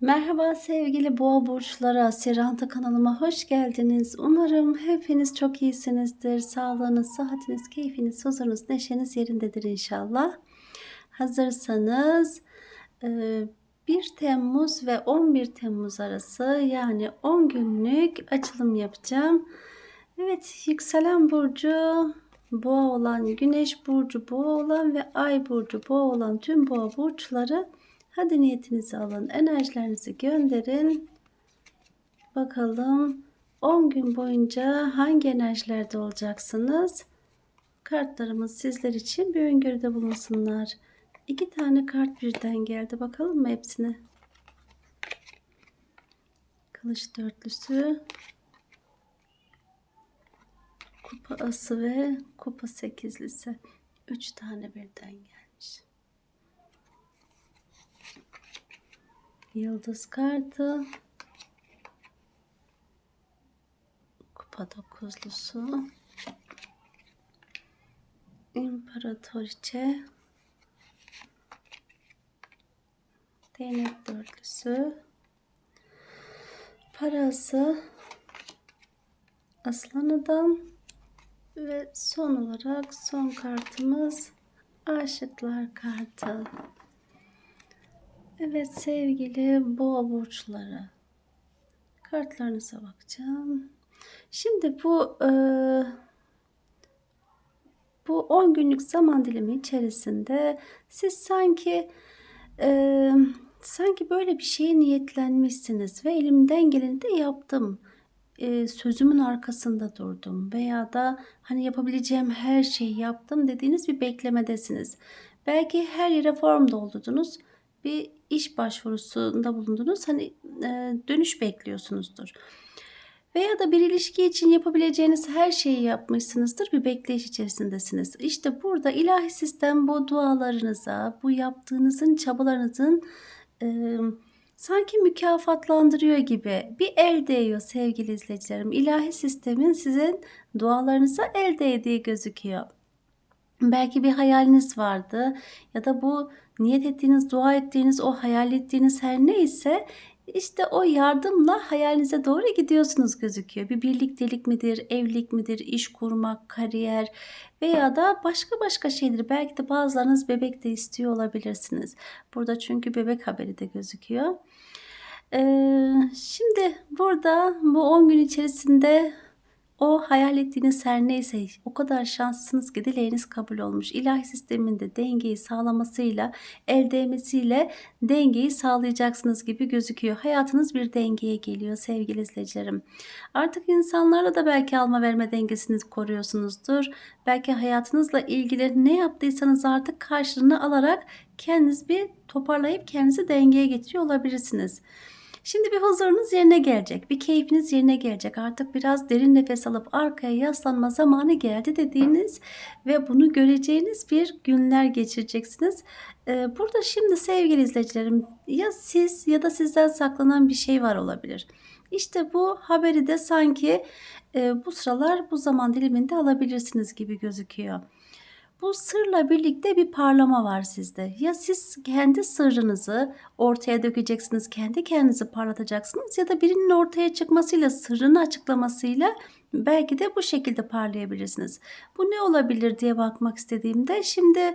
Merhaba sevgili boğa burçları Asiranta kanalıma hoş geldiniz. Umarım hepiniz çok iyisinizdir. Sağlığınız, sıhhatiniz, keyfiniz, huzurunuz, neşeniz yerindedir inşallah. Hazırsanız e, 1 Temmuz ve 11 Temmuz arası yani 10 günlük açılım yapacağım. Evet yükselen burcu boğa olan, güneş burcu boğa olan ve ay burcu boğa olan tüm boğa burçları Hadi niyetinizi alın, enerjilerinizi gönderin. Bakalım 10 gün boyunca hangi enerjilerde olacaksınız? Kartlarımız sizler için bir öngörüde bulunsunlar. İki tane kart birden geldi. Bakalım mı hepsine? Kılıç dörtlüsü. Kupa ası ve kupa sekizlisi. Üç tane birden gelmiş. Yıldız kartı. Kupa dokuzlusu. İmparatoriçe. Değnek dörtlüsü. Parası. Aslan adam. Ve son olarak son kartımız aşıklar kartı. Evet sevgili boğa burçları. Kartlarınıza bakacağım. Şimdi bu e, bu 10 günlük zaman dilimi içerisinde siz sanki e, sanki böyle bir şeye niyetlenmişsiniz ve elimden geleni de yaptım. E, sözümün arkasında durdum veya da hani yapabileceğim her şeyi yaptım dediğiniz bir beklemedesiniz. Belki her yere form doldurdunuz. Bir iş başvurusunda bulundunuz. Hani e, dönüş bekliyorsunuzdur. Veya da bir ilişki için yapabileceğiniz her şeyi yapmışsınızdır. Bir bekleyiş içerisindesiniz. İşte burada ilahi sistem bu dualarınıza, bu yaptığınızın çabalarınızın e, sanki mükafatlandırıyor gibi bir el değiyor sevgili izleyicilerim. İlahi sistemin sizin dualarınıza el değdiği gözüküyor. Belki bir hayaliniz vardı ya da bu niyet ettiğiniz, dua ettiğiniz, o hayal ettiğiniz her neyse işte o yardımla hayalinize doğru gidiyorsunuz gözüküyor. Bir birliktelik midir, evlilik midir, iş kurmak, kariyer veya da başka başka şeydir. Belki de bazılarınız bebek de istiyor olabilirsiniz. Burada çünkü bebek haberi de gözüküyor. Ee, şimdi burada bu 10 gün içerisinde o hayal ettiğiniz her neyse o kadar şanslısınız ki dileğiniz kabul olmuş. İlahi sisteminde dengeyi sağlamasıyla, el değmesiyle dengeyi sağlayacaksınız gibi gözüküyor. Hayatınız bir dengeye geliyor sevgili izleyicilerim. Artık insanlarla da belki alma verme dengesini koruyorsunuzdur. Belki hayatınızla ilgili ne yaptıysanız artık karşılığını alarak kendiniz bir toparlayıp kendinizi dengeye getiriyor olabilirsiniz. Şimdi bir huzurunuz yerine gelecek. Bir keyfiniz yerine gelecek. Artık biraz derin nefes alıp arkaya yaslanma zamanı geldi dediğiniz ve bunu göreceğiniz bir günler geçireceksiniz. Ee, burada şimdi sevgili izleyicilerim ya siz ya da sizden saklanan bir şey var olabilir. İşte bu haberi de sanki e, bu sıralar bu zaman diliminde alabilirsiniz gibi gözüküyor. Bu sırla birlikte bir parlama var sizde. Ya siz kendi sırrınızı ortaya dökeceksiniz, kendi kendinizi parlatacaksınız ya da birinin ortaya çıkmasıyla, sırrını açıklamasıyla belki de bu şekilde parlayabilirsiniz. Bu ne olabilir diye bakmak istediğimde şimdi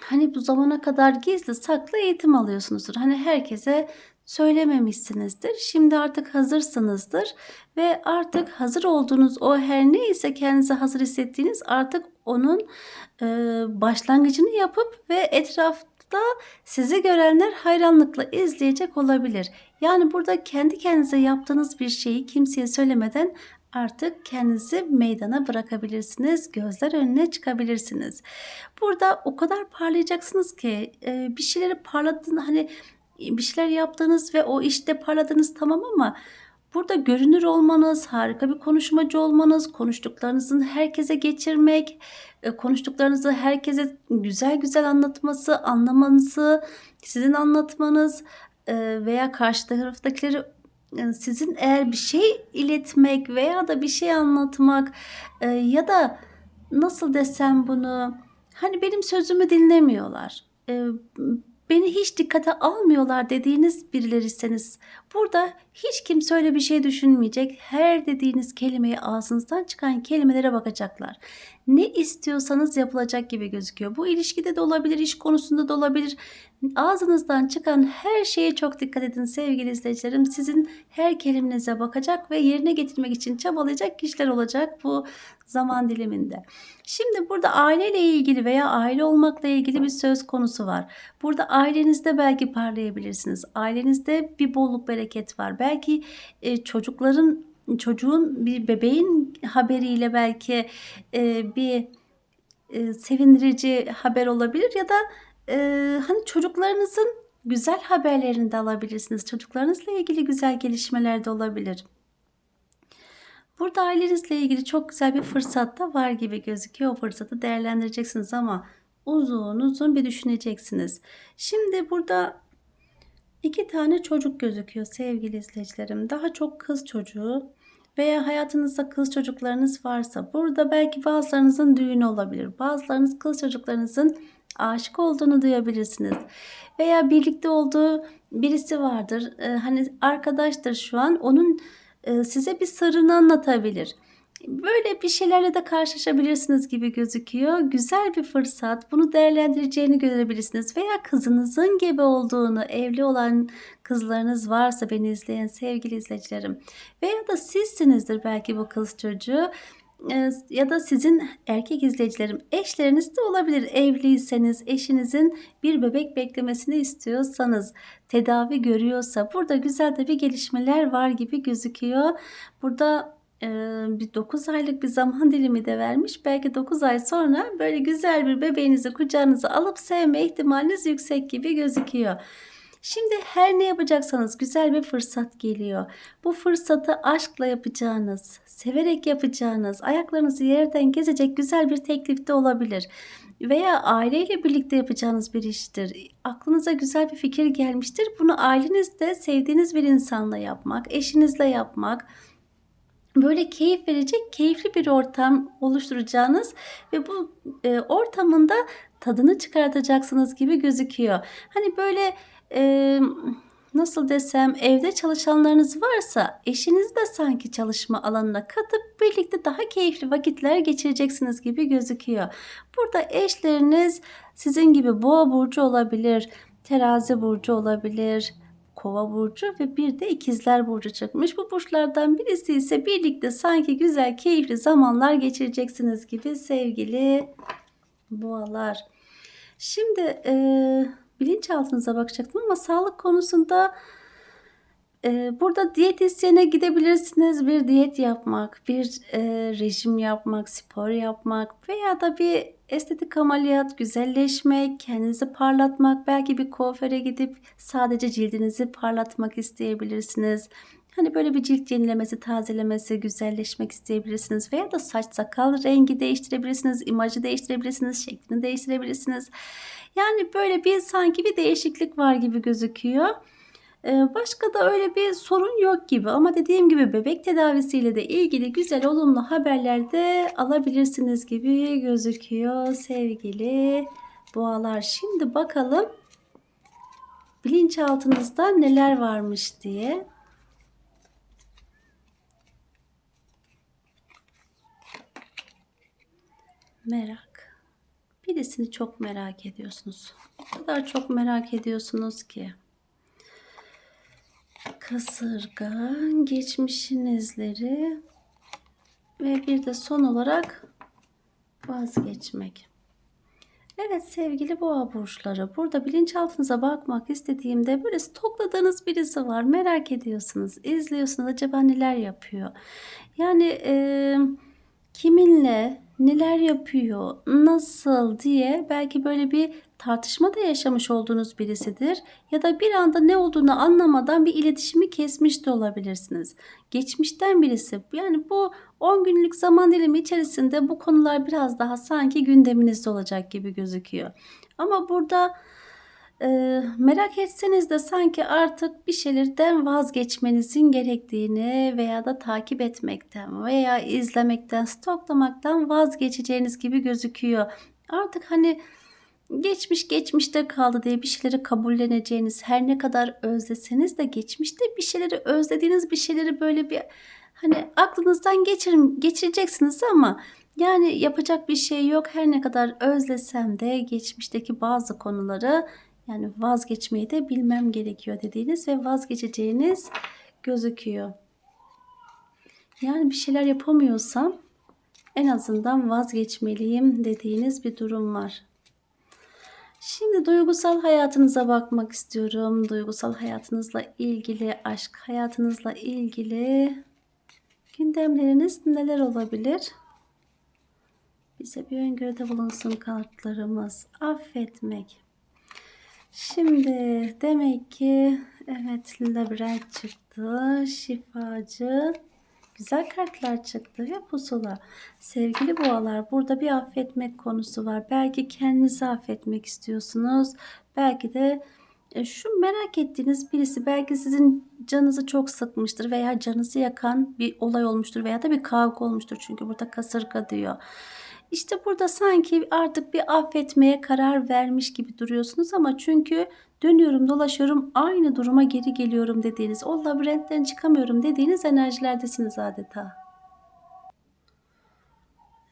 hani bu zamana kadar gizli saklı eğitim alıyorsunuzdur. Hani herkese söylememişsinizdir. Şimdi artık hazırsınızdır ve artık hazır olduğunuz o her neyse kendinizi hazır hissettiğiniz artık onun e, başlangıcını yapıp ve etrafta sizi görenler hayranlıkla izleyecek olabilir. Yani burada kendi kendinize yaptığınız bir şeyi kimseye söylemeden artık kendinizi meydana bırakabilirsiniz. Gözler önüne çıkabilirsiniz. Burada o kadar parlayacaksınız ki e, bir şeyleri parladığını hani bir şeyler yaptığınız ve o işte parladınız tamam ama burada görünür olmanız, harika bir konuşmacı olmanız, konuştuklarınızın herkese geçirmek, e, konuştuklarınızı herkese güzel güzel anlatması, anlamanızı, sizin anlatmanız e, veya karşı taraftakileri e, sizin eğer bir şey iletmek veya da bir şey anlatmak ya da nasıl desem bunu hani benim sözümü dinlemiyorlar beni hiç dikkate almıyorlar dediğiniz birilerisiniz. Burada hiç kimse öyle bir şey düşünmeyecek. Her dediğiniz kelimeyi ağzınızdan çıkan kelimelere bakacaklar. Ne istiyorsanız yapılacak gibi gözüküyor. Bu ilişkide de olabilir, iş konusunda da olabilir. Ağzınızdan çıkan her şeye çok dikkat edin sevgili izleyicilerim. Sizin her kelimenize bakacak ve yerine getirmek için çabalayacak kişiler olacak bu zaman diliminde. Şimdi burada aileyle ilgili veya aile olmakla ilgili bir söz konusu var. Burada ailenizde belki parlayabilirsiniz. Ailenizde bir bolluk bereket var. Belki e, çocukların çocuğun bir bebeğin haberiyle belki e, bir e, sevindirici haber olabilir ya da e, hani çocuklarınızın güzel haberlerini de alabilirsiniz. Çocuklarınızla ilgili güzel gelişmeler de olabilir. Burada ailenizle ilgili çok güzel bir fırsat da var gibi gözüküyor. O fırsatı değerlendireceksiniz ama uzun uzun bir düşüneceksiniz. Şimdi burada iki tane çocuk gözüküyor sevgili izleyicilerim. Daha çok kız çocuğu veya hayatınızda kız çocuklarınız varsa burada belki bazılarınızın düğünü olabilir. Bazılarınız kız çocuklarınızın aşık olduğunu duyabilirsiniz. Veya birlikte olduğu birisi vardır. Ee, hani arkadaştır şu an. Onun e, size bir sırrını anlatabilir. Böyle bir şeylerle de karşılaşabilirsiniz gibi gözüküyor. Güzel bir fırsat. Bunu değerlendireceğini görebilirsiniz. Veya kızınızın gebe olduğunu, evli olan kızlarınız varsa beni izleyen sevgili izleyicilerim. Veya da sizsinizdir belki bu kız çocuğu ya da sizin erkek izleyicilerim eşleriniz de olabilir. Evliyseniz eşinizin bir bebek beklemesini istiyorsanız tedavi görüyorsa burada güzel de bir gelişmeler var gibi gözüküyor. Burada bir 9 aylık bir zaman dilimi de vermiş. Belki 9 ay sonra böyle güzel bir bebeğinizi kucağınıza alıp sevme ihtimaliniz yüksek gibi gözüküyor. Şimdi her ne yapacaksanız güzel bir fırsat geliyor. Bu fırsatı aşkla yapacağınız, severek yapacağınız, ayaklarınızı yerden gezecek güzel bir teklifte olabilir. Veya aileyle birlikte yapacağınız bir iştir. Aklınıza güzel bir fikir gelmiştir. Bunu ailenizde sevdiğiniz bir insanla yapmak, eşinizle yapmak, böyle keyif verecek keyifli bir ortam oluşturacağınız ve bu e, ortamında tadını çıkartacaksınız gibi gözüküyor. Hani böyle e, nasıl desem evde çalışanlarınız varsa eşiniz de sanki çalışma alanına katıp birlikte daha keyifli vakitler geçireceksiniz gibi gözüküyor. Burada eşleriniz sizin gibi boğa burcu olabilir, terazi burcu olabilir, kova burcu ve bir de ikizler burcu çıkmış. Bu burçlardan birisi ise birlikte sanki güzel keyifli zamanlar geçireceksiniz gibi sevgili boğalar. Şimdi eee bilinçaltınıza bakacaktım ama sağlık konusunda e, burada diyetisyene gidebilirsiniz. Bir diyet yapmak, bir rejim yapmak, spor yapmak veya da bir estetik ameliyat, güzelleşmek, kendinizi parlatmak, belki bir kuaföre gidip sadece cildinizi parlatmak isteyebilirsiniz. Hani böyle bir cilt yenilemesi, tazelemesi, güzelleşmek isteyebilirsiniz veya da saç sakal rengi değiştirebilirsiniz, imajı değiştirebilirsiniz, şeklini değiştirebilirsiniz. Yani böyle bir sanki bir değişiklik var gibi gözüküyor. Başka da öyle bir sorun yok gibi ama dediğim gibi bebek tedavisiyle de ilgili güzel olumlu haberler de alabilirsiniz gibi gözüküyor sevgili boğalar. Şimdi bakalım bilinçaltınızda neler varmış diye. Merak. Birisini çok merak ediyorsunuz. O kadar çok merak ediyorsunuz ki. Kasırga, geçmişin izleri ve bir de son olarak vazgeçmek. Evet sevgili boğa burçları burada bilinçaltınıza bakmak istediğimde böyle stokladığınız birisi var merak ediyorsunuz izliyorsunuz acaba neler yapıyor yani e, kiminle neler yapıyor, nasıl diye belki böyle bir tartışma da yaşamış olduğunuz birisidir ya da bir anda ne olduğunu anlamadan bir iletişimi kesmiş de olabilirsiniz. Geçmişten birisi. Yani bu 10 günlük zaman dilimi içerisinde bu konular biraz daha sanki gündeminizde olacak gibi gözüküyor. Ama burada e, merak etseniz de sanki artık bir şeylerden vazgeçmenizin gerektiğini veya da takip etmekten veya izlemekten, stoklamaktan vazgeçeceğiniz gibi gözüküyor. Artık hani geçmiş geçmişte kaldı diye bir şeyleri kabulleneceğiniz her ne kadar özleseniz de geçmişte bir şeyleri özlediğiniz bir şeyleri böyle bir hani aklınızdan geçirin, geçireceksiniz ama yani yapacak bir şey yok. Her ne kadar özlesem de geçmişteki bazı konuları yani vazgeçmeyi de bilmem gerekiyor dediğiniz ve vazgeçeceğiniz gözüküyor. Yani bir şeyler yapamıyorsam en azından vazgeçmeliyim dediğiniz bir durum var. Şimdi duygusal hayatınıza bakmak istiyorum. Duygusal hayatınızla ilgili, aşk hayatınızla ilgili gündemleriniz neler olabilir? Bize bir öngörüde bulunsun kartlarımız. Affetmek. Şimdi demek ki evet labirent çıktı. Şifacı. Güzel kartlar çıktı ve pusula. Sevgili boğalar burada bir affetmek konusu var. Belki kendinizi affetmek istiyorsunuz. Belki de e, şu merak ettiğiniz birisi belki sizin canınızı çok sıkmıştır veya canınızı yakan bir olay olmuştur veya da bir kavga olmuştur. Çünkü burada kasırga diyor. İşte burada sanki artık bir affetmeye karar vermiş gibi duruyorsunuz ama çünkü dönüyorum dolaşıyorum aynı duruma geri geliyorum dediğiniz o labirentten çıkamıyorum dediğiniz enerjilerdesiniz adeta.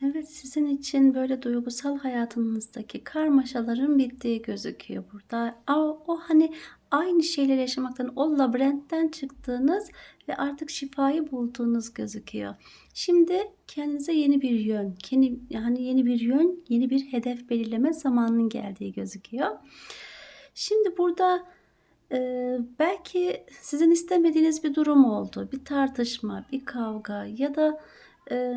Evet sizin için böyle duygusal hayatınızdaki karmaşaların bittiği gözüküyor burada. O, o hani aynı şeyleri yaşamaktan o labirentten çıktığınız ve artık şifayı bulduğunuz gözüküyor. Şimdi kendinize yeni bir yön, kendi, yani yeni bir yön, yeni bir hedef belirleme zamanının geldiği gözüküyor. Şimdi burada e, belki sizin istemediğiniz bir durum oldu, bir tartışma, bir kavga ya da e,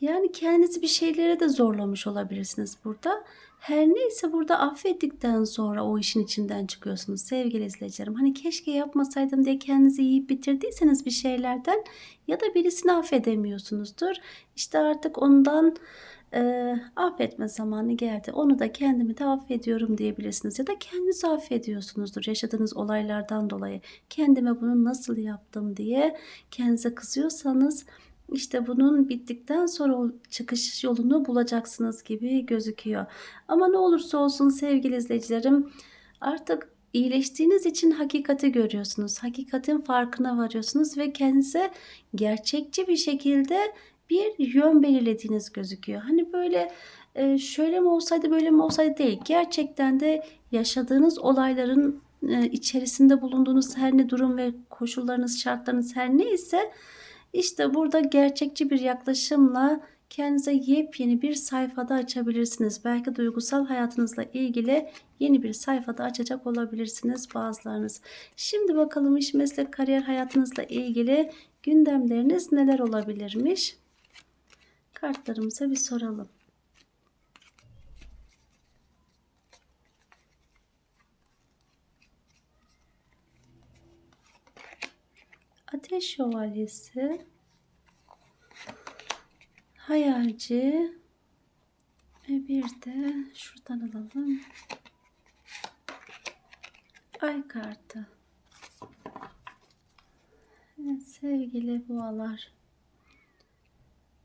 yani kendinizi bir şeylere de zorlamış olabilirsiniz burada. Her neyse burada affettikten sonra o işin içinden çıkıyorsunuz sevgili izleyicilerim. Hani keşke yapmasaydım diye kendinizi yiyip bitirdiyseniz bir şeylerden ya da birisini affedemiyorsunuzdur. İşte artık ondan e, affetme zamanı geldi. Onu da kendimi de affediyorum diyebilirsiniz. Ya da kendinizi affediyorsunuzdur yaşadığınız olaylardan dolayı. Kendime bunu nasıl yaptım diye kendinize kızıyorsanız işte bunun bittikten sonra çıkış yolunu bulacaksınız gibi gözüküyor. Ama ne olursa olsun sevgili izleyicilerim artık iyileştiğiniz için hakikati görüyorsunuz. Hakikatin farkına varıyorsunuz ve kendinize gerçekçi bir şekilde bir yön belirlediğiniz gözüküyor. Hani böyle e, şöyle mi olsaydı böyle mi olsaydı değil. Gerçekten de yaşadığınız olayların e, içerisinde bulunduğunuz her ne durum ve koşullarınız, şartlarınız her neyse işte burada gerçekçi bir yaklaşımla kendinize yepyeni bir sayfada açabilirsiniz. Belki duygusal hayatınızla ilgili yeni bir sayfada açacak olabilirsiniz bazılarınız. Şimdi bakalım iş, meslek, kariyer hayatınızla ilgili gündemleriniz neler olabilirmiş? Kartlarımıza bir soralım. Ateş Şövalyesi, Hayalci ve bir de şuradan alalım. Ay kartı. Evet, sevgili boğalar.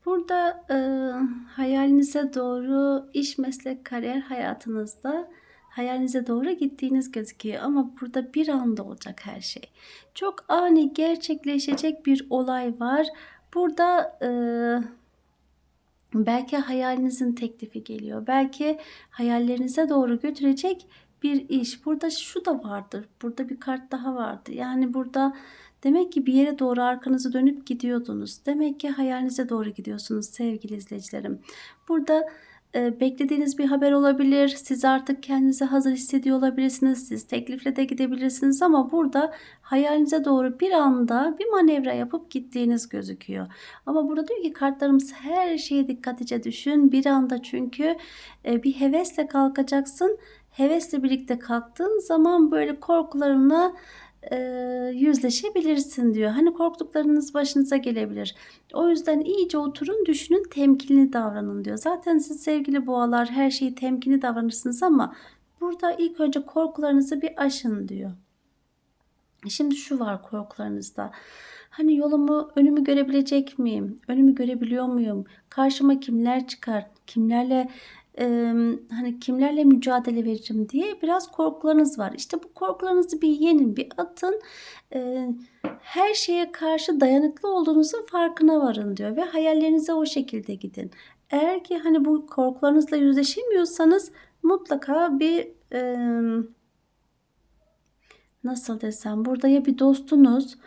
Burada e, hayalinize doğru iş, meslek, kariyer hayatınızda hayalinize doğru gittiğiniz gözüküyor ama burada bir anda olacak her şey. Çok ani gerçekleşecek bir olay var. Burada e, belki hayalinizin teklifi geliyor. Belki hayallerinize doğru götürecek bir iş. Burada şu da vardır. Burada bir kart daha vardı. Yani burada demek ki bir yere doğru arkanızı dönüp gidiyordunuz. Demek ki hayalinize doğru gidiyorsunuz sevgili izleyicilerim. Burada beklediğiniz bir haber olabilir. Siz artık kendinizi hazır hissediyor olabilirsiniz. Siz teklifle de gidebilirsiniz ama burada hayalinize doğru bir anda bir manevra yapıp gittiğiniz gözüküyor. Ama burada diyor ki kartlarımız her şeye dikkatlice düşün. Bir anda çünkü e, bir hevesle kalkacaksın. Hevesle birlikte kalktığın zaman böyle korkularına e, yüzleşebilirsin diyor. Hani korktuklarınız başınıza gelebilir. O yüzden iyice oturun, düşünün, temkinli davranın diyor. Zaten siz sevgili boğalar her şeyi temkinli davranırsınız ama burada ilk önce korkularınızı bir aşın diyor. Şimdi şu var korkularınızda. Hani yolumu, önümü görebilecek miyim? Önümü görebiliyor muyum? Karşıma kimler çıkar? Kimlerle emm, hani, kimlerle mücadele veririm diye biraz korkularınız var. İşte, bu korkularınızı bir yenin, bir atın. Eee, her şeye karşı dayanıklı olduğunuzun farkına varın diyor ve hayallerinize o şekilde gidin. Eğer ki, hani, bu korkularınızla yüzleşemiyorsanız mutlaka bir, emm nasıl desem, burada ya bir dostunuz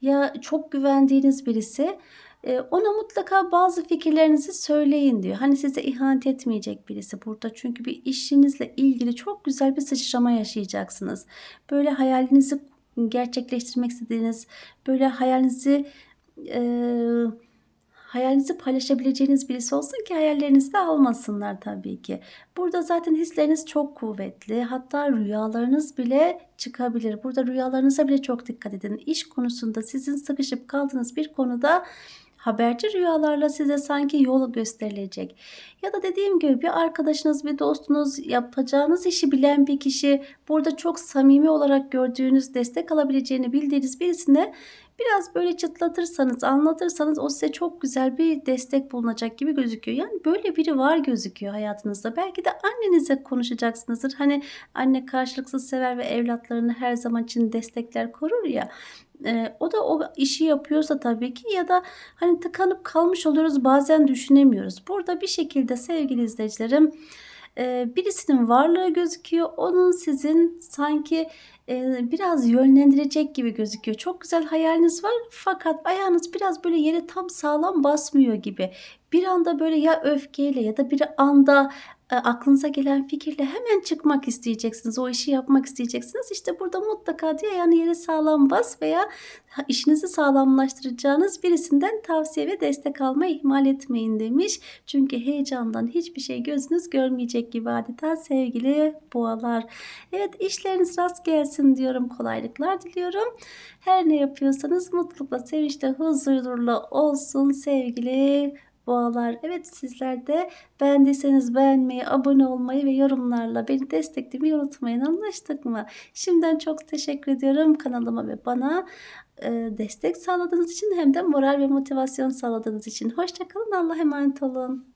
ya çok güvendiğiniz birisi, ona mutlaka bazı fikirlerinizi söyleyin diyor. Hani, size ihanet etmeyecek birisi burada. Çünkü bir işinizle ilgili çok güzel bir sıçrama yaşayacaksınız. Böyle hayalinizi gerçekleştirmek istediğiniz, böyle hayalinizi, eee, hayalinizi paylaşabileceğiniz birisi olsun ki hayallerinizi de almasınlar tabii ki. Burada zaten hisleriniz çok kuvvetli. Hatta rüyalarınız bile çıkabilir. Burada rüyalarınıza bile çok dikkat edin. İş konusunda sizin sıkışıp kaldığınız bir konuda haberci rüyalarla size sanki yol gösterilecek. Ya da dediğim gibi bir arkadaşınız, bir dostunuz, yapacağınız işi bilen bir kişi, burada çok samimi olarak gördüğünüz, destek alabileceğini bildiğiniz birisine biraz böyle çıtlatırsanız, anlatırsanız o size çok güzel bir destek bulunacak gibi gözüküyor. Yani böyle biri var gözüküyor hayatınızda. Belki de annenizle konuşacaksınızdır. Hani, anne karşılıksız sever ve evlatlarını her zaman için destekler, korur ya. Eee, o da o işi yapıyorsa tabii ki ya da, hani, tıkanıp kalmış oluyoruz, bazen düşünemiyoruz. Burada bir şekilde sevgili izleyicilerim, birisinin varlığı gözüküyor. Onun sizin sanki, biraz yönlendirecek gibi gözüküyor. Çok güzel hayaliniz var fakat ayağınız biraz böyle yere tam sağlam basmıyor gibi. Bir anda böyle ya öfkeyle ya da bir anda, aklınıza gelen fikirle hemen çıkmak isteyeceksiniz. O işi yapmak isteyeceksiniz. İşte, burada mutlaka diyor, "Ayağını yere sağlam bas." veya işinizi sağlamlaştıracağınız birisinden tavsiye ve destek almayı ihmal etmeyin demiş. Çünkü heyecandan hiçbir şey gözünüz görmeyecek gibi adeta sevgili boğalar. Evet, işleriniz rast gelsin diyorum. Kolaylıklar diliyorum. Her ne yapıyorsanız mutlulukla, sevinçle, huzurla olsun sevgili boğalar. Evet, sizler de beğendiyseniz beğenmeyi, abone olmayı ve yorumlarla beni desteklemeyi unutmayın. Anlaştık mı? Şimdiden çok teşekkür ediyorum kanalıma ve bana, eee, destek sağladığınız için hem de moral ve motivasyon sağladığınız için. Hoşça kalın, Allah'a emanet olun.